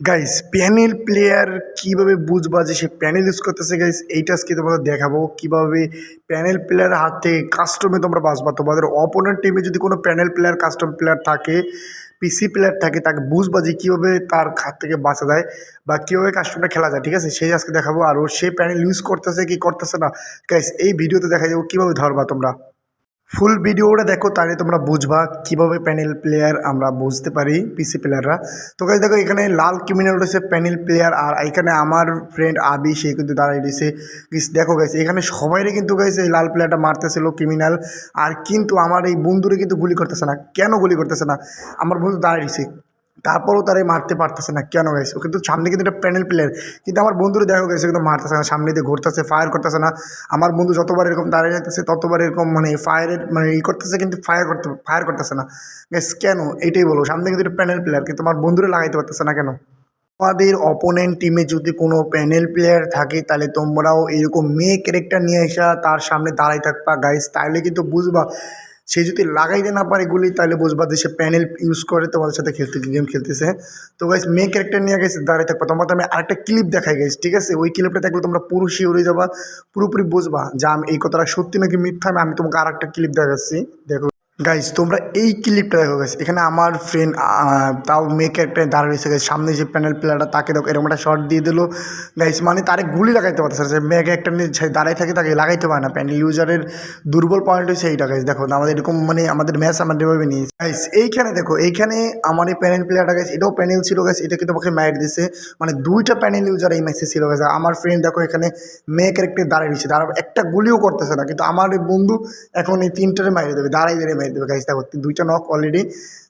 Guys panel player কীভাবে বুঝবা যে সে প্যানেল ইউজ করতেছে গাইস এইটা আজকে তোমাদের দেখাবো। কীভাবে প্যানেল প্লেয়ার হাত কাস্টমে তোমরা বাঁচবা। তোমাদের অপোনেন্ট টিমে যদি কোনো প্যানেল প্লেয়ার কাস্টম প্লেয়ার থাকে পিসি প্লেয়ার থাকে, তাকে বুঝবা যে কীভাবে তার হাত থেকে বাঁচা যায় বা কীভাবে কাস্টমটা খেলা যায়, ঠিক আছে? সেই আজকে দেখাবো। আর ও সে প্যানেল ইউজ করতেছে কি করতেছে না গাইস এই ভিডিওতে দেখা যাব কীভাবে ধরবা তোমরা। ফুল ভিডিওটা দেখো, তাহলে তোমরা বুঝবা কীভাবে প্যানেল প্লেয়ার আমরা বুঝতে পারি পিসি প্লেয়াররা তো কাজ দেখো এখানে লাল ক্রিমিনাল রয়েছে প্যানেল প্লেয়ার আর এখানে আমার ফ্রেন্ড আবি, সে কিন্তু দাঁড়িয়ে রয়েছে। দেখো গেছে এখানে সবাইরে কিন্তু গেছে এই লাল প্লেয়ারটা মারতেছিল ক্রিমিনাল আর কিন্তু আমার এই বন্ধুরে কিন্তু গুলি করতেছে না। কেন গুলি করতেছে না? আমার বন্ধু দাঁড়িয়ে রয়েছে। তারপরেও তারা মারতে পারতেছে না। কেন গাইছে ও কিন্তু সামনে কিন্তু একটা প্যানেল প্লেয়ার কিন্তু আমার বন্ধুরা দেখো গেছে কিন্তু মারতেছে না। সামনে দিয়ে ঘুরতেছে ফায়ার করতেছে না। আমার বন্ধু যতবার এরকম দাঁড়িয়ে যাচ্ছে ততবার এরকম মানে ফায়ারের মানে ই করতেছে, কিন্তু ফায়ার করতে ফায়ার করতেছে না। গাইস কেন? এটাই বলো। সামনে কিন্তু একটা প্যানেল প্লেয়ার কিন্তু আমার বন্ধুরা লাগাইতে পারতেছে না কেন? তোমাদের অপোনেন্ট টিমে যদি কোনো প্যানেল প্লেয়ার থাকে, তাহলে তোমরাও এরকম মেয়ে ক্যারেক্টার নিয়ে আসা তার সামনে দাঁড়াই থাকবা। গাইস তাহলে কিন্তু বুঝবা সে যদি লাগাইতে না পারে গুলি, তাহলে বুঝবা যে সে প্যানেল ইউজ করে তোমাদের সাথে খেলতে গেম খেলতেছে। তো গাইস মেয়ে ক্যারেক্টার নিয়ে গেছে দাঁড়িয়ে থাকবে। তোমার আমি আরেকটা ক্লিপ দেখাই গেছি ঠিক আছে? ওই ক্লিপটা দেখলে তোমরা পুরো শিওরে যাবা, পুরোপুরি বুঝবা যে আমি এই কথাটা সত্যি নাকি মিথ্যা, আমি তোমাকে আরেকটা ক্লিপ দেখাচ্ছি। দেখো। গাইজ তোমরা এই ক্লিপটা দেখো গাইজ এখানে আমার ফ্রেন্ড তাও মেয়েকে একটা দাঁড়িয়ে রয়েছে গাইজ সামনে যে প্যানেল প্লেয়ারটা তাকে দেখো, এরকম একটা শর্ট দিয়ে দিলো। গাইজ মানে তারে গুলি লাগাইতে পারতেছে। যে মেয়েকে একটা নিয়ে যে দাঁড়ায় থাকে, তাকে লাগাইতে পারে না। প্যানেল ইউজারের দুর্বল পয়েন্ট হচ্ছে এইটা গাইজ দেখো, আমাদের এরকম মানে আমাদের ম্যাচ আমাদের এভাবে নিয়েছে। গাইজ এইখানে দেখো, এইখানে আমার এই প্যানেল প্লেয়ারটা গেছে এটাও প্যানেল ছিল গেছে এটা কিন্তু আমাকে মাইট দিছে। মানে দুইটা প্যানেল ইউজার এই ম্যাচে ছিল গেছে আমার ফ্রেন্ড দেখো, এখানে মেয়ে একটা দাঁড়িয়ে রয়েছে। দাঁড়া একটা গুলিও করতেছে না। কিন্তু আমার বন্ধু এখন এই তিনটারে মাইরে দেবে, দাঁড়াই দাঁড়িয়ে মাইরে দেবে গাইজ দেখো, দুইটা নক অলরেডি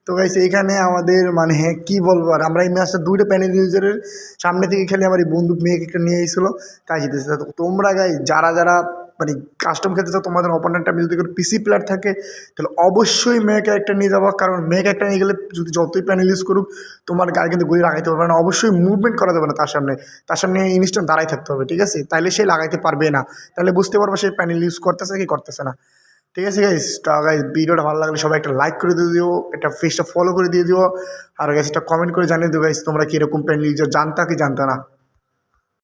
তো গাইস এইখানে আমাদের মানে কি বলব? আর আমরা এই ম্যাচটা দুইটা প্যানেল ইউজারের সামনে থেকে খেলে আমার এই বন্ধু মেয়েকে একটা নিয়ে এসেছিল। তাই জিতেছে। তোমরা গাই যারা যারা মানে কাস্টম খেলতে চাও, তোমাদের অপোনেন্টটা যদি কোনো পিসি প্লেয়ার থাকে, তাহলে অবশ্যই মেয়েকে একটা নিয়ে যাব। কারণ মেয়েকে একটা নিয়ে গেলে যদি যতই প্যানেল ইউজ করুক, তোমার গায়ে কিন্তু গুলি লাগাইতে পারবে না। অবশ্যই মুভমেন্ট করা যাবে না তার সামনে। তার সামনে ইনস্ট্যান্ট দাঁড়াই থাকতে হবে, ঠিক আছে? তাহলে সে লাগাইতে পারবে না। তাহলে বুঝতে পারবে সে প্যানেল ইউজ করতেছে কি করতেছে না। ঠিক আছে গাইস তো গাইস ভিডিওটা ভালো লাগলে সবাই একটা লাইক করে দিয়ে দিও, একটা পেজটা ফলো করে দিয়ে দিও, আর গাইস একটা কমেন্ট করে জানিয়ে দিও গাইস তোমরা কীরকম প্যান্ট ইউজার জানতা কি জানতা না?